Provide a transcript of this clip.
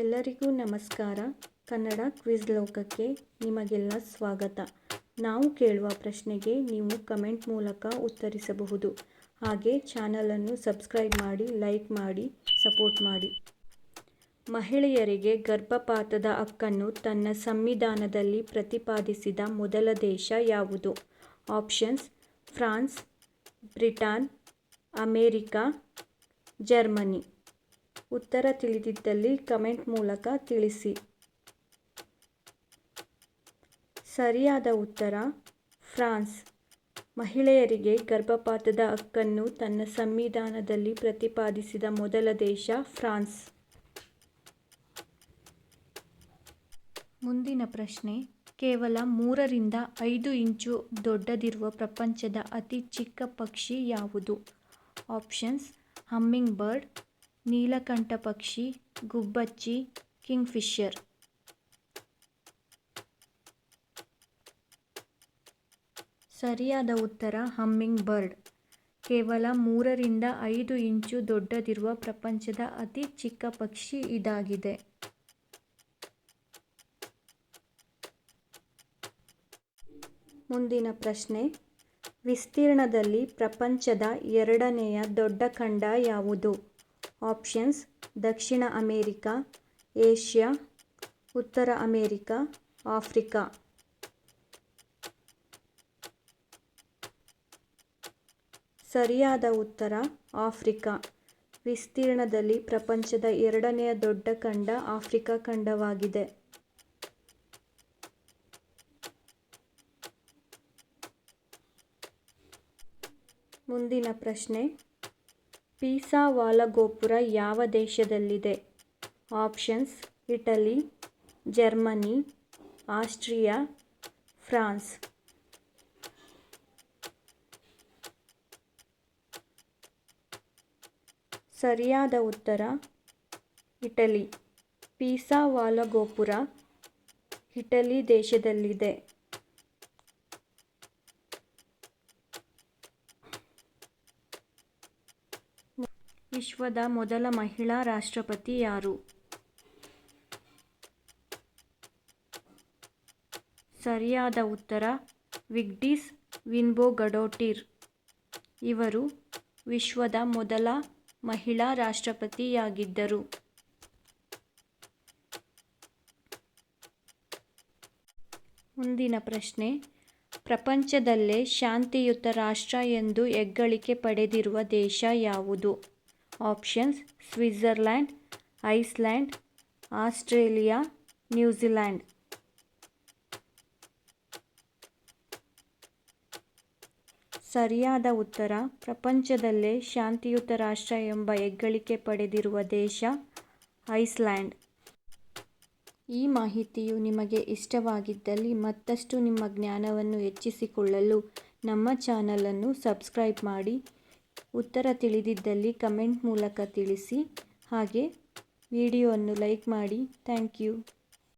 ಎಲ್ಲರಿಗೂ ನಮಸ್ಕಾರ. ಕನ್ನಡ ಕ್ವಿಜ್ ಲೋಕಕ್ಕೆ ನಿಮಗೆಲ್ಲ ಸ್ವಾಗತ. ನಾವು ಕೇಳುವ ಪ್ರಶ್ನೆಗೆ ನೀವು ಕಮೆಂಟ್ ಮೂಲಕ ಉತ್ತರಿಸಬಹುದು. ಹಾಗೆ ಚಾನಲನ್ನು ಸಬ್ಸ್ಕ್ರೈಬ್ ಮಾಡಿ, ಲೈಕ್ ಮಾಡಿ, ಸಪೋರ್ಟ್ ಮಾಡಿ. ಮಹಿಳೆಯರಿಗೆ ಗರ್ಭಪಾತದ ಹಕ್ಕನ್ನು ತನ್ನ ಸಂವಿಧಾನದಲ್ಲಿ ಪ್ರತಿಪಾದಿಸಿದ ಮೊದಲ ದೇಶ ಯಾವುದು? Options, France, Britain, America, Germany. ಉತ್ತರ ತಿಳಿದಿದ್ದಲ್ಲಿ ಕಮೆಂಟ್ ಮೂಲಕ ತಿಳಿಸಿ. ಸರಿಯಾದ ಉತ್ತರ, ಫ್ರಾನ್ಸ್. ಮಹಿಳೆಯರಿಗೆ ಗರ್ಭಪಾತದ ಹಕ್ಕನ್ನು ತನ್ನ ಸಂವಿಧಾನದಲ್ಲಿ ಪ್ರತಿಪಾದಿಸಿದ ಮೊದಲ ದೇಶ ಫ್ರಾನ್ಸ್. ಮುಂದಿನ ಪ್ರಶ್ನೆ, ಕೇವಲ ಮೂರರಿಂದ ಐದು ಇಂಚು ದೊಡ್ಡದಿರುವ ಪ್ರಪಂಚದ ಅತಿ ಚಿಕ್ಕ ಪಕ್ಷಿ ಯಾವುದು? ಆಪ್ಷನ್ಸ್ ಹಮ್ಮಿಂಗ್ ಬರ್ಡ್ ನೀಲಕಂಠ ಪಕ್ಷಿ, ಗುಬ್ಬಚ್ಚಿ, ಕಿಂಗ್ಫಿಷರ್. ಸರಿಯಾದ ಉತ್ತರ, ಹಮ್ಮಿಂಗ್ ಬರ್ಡ್. ಕೇವಲ ಮೂರರಿಂದ ಐದು ಇಂಚು ದೊಡ್ಡದಿರುವ ಪ್ರಪಂಚದ ಅತಿ ಚಿಕ್ಕ ಪಕ್ಷಿ ಇದಾಗಿದೆ. ಮುಂದಿನ ಪ್ರಶ್ನೆ. ವಿಸ್ತೀರ್ಣದಲ್ಲಿ ಪ್ರಪಂಚದ ಎರಡನೆಯ ದೊಡ್ಡ ಖಂಡ ಯಾವುದು? ಆಪ್ಷನ್ಸ್ ದಕ್ಷಿಣ ಅಮೇರಿಕಾ, ಏಷ್ಯಾ, ಉತ್ತರ ಅಮೇರಿಕಾ, ಆಫ್ರಿಕಾ. ಸರಿಯಾದ ಉತ್ತರ ಆಫ್ರಿಕಾ. ವಿಸ್ತೀರ್ಣದಲ್ಲಿ ಪ್ರಪಂಚದ ಎರಡನೆಯ ದೊಡ್ಡ ಖಂಡ ಆಫ್ರಿಕಾ ಖಂಡವಾಗಿದೆ. ಮುಂದಿನ ಪ್ರಶ್ನೆ ಪೀಸಾ ವಾಲಗೋಪುರ ಯಾವ ದೇಶದಲ್ಲಿದೆ? Options, Italy, Germany, Austria, France. ಸರಿಯಾದ ಉತ್ತರ, ಇಟಲಿ. ಪೀಸಾ ವಾಲಗೋಪುರ ಇಟಲಿ ದೇಶದಲ್ಲಿದೆ. ವಿಶ್ವದ ಮೊದಲ ಮಹಿಳಾ ರಾಷ್ಟ್ರಪತಿ ಯಾರು? ಸರಿಯಾದ ಉತ್ತರ, ವಿಗ್ಡಿಸ್ ವಿನ್ಬೋಗಡೋಟಿರ್. ಇವರು ವಿಶ್ವದ ಮೊದಲ ಮಹಿಳಾ ರಾಷ್ಟ್ರಪತಿಯಾಗಿದ್ದರು. ಮುಂದಿನ ಪ್ರಶ್ನೆ, ಪ್ರಪಂಚದಲ್ಲೇ ಶಾಂತಿಯುತ ರಾಷ್ಟ್ರ ಎಂದು ಹೆಗ್ಗಳಿಕೆ ಪಡೆದಿರುವ ದೇಶ ಯಾವುದು? Options Switzerland Iceland Australia New Zealand ಸರಿಯಾದ ಉತ್ತರ, ಪ್ರಪಂಚದಲ್ಲೇ ಶಾಂತಿಯುತ ರಾಷ್ಟ್ರ ಎಂಬ ಹೆಗ್ಗಳಿಕೆ ಪಡೆದಿರುವ ದೇಶ, ಐಸ್ಲ್ಯಾಂಡ್. ಈ ಮಾಹಿತಿಯು ನಿಮಗೆ ಇಷ್ಟವಾಗಿದ್ದಲ್ಲಿ ಮತ್ತಷ್ಟು ನಿಮ್ಮ ಜ್ಞಾನವನ್ನು ಹೆಚ್ಚಿಸಿಕೊಳ್ಳಲು ನಮ್ಮ ಚಾನಲನ್ನು ಸಬ್ಸ್ಕ್ರೈಬ್ ಮಾಡಿ. ಉತ್ತರ ತಿಳಿದಿದ್ದಲ್ಲಿ ಕಮೆಂಟ್ ಮೂಲಕ ತಿಳಿಸಿ ಹಾಗೆ ವಿಡಿಯೋವನ್ನು ಲೈಕ್ ಮಾಡಿ ಥ್ಯಾಂಕ್ ಯು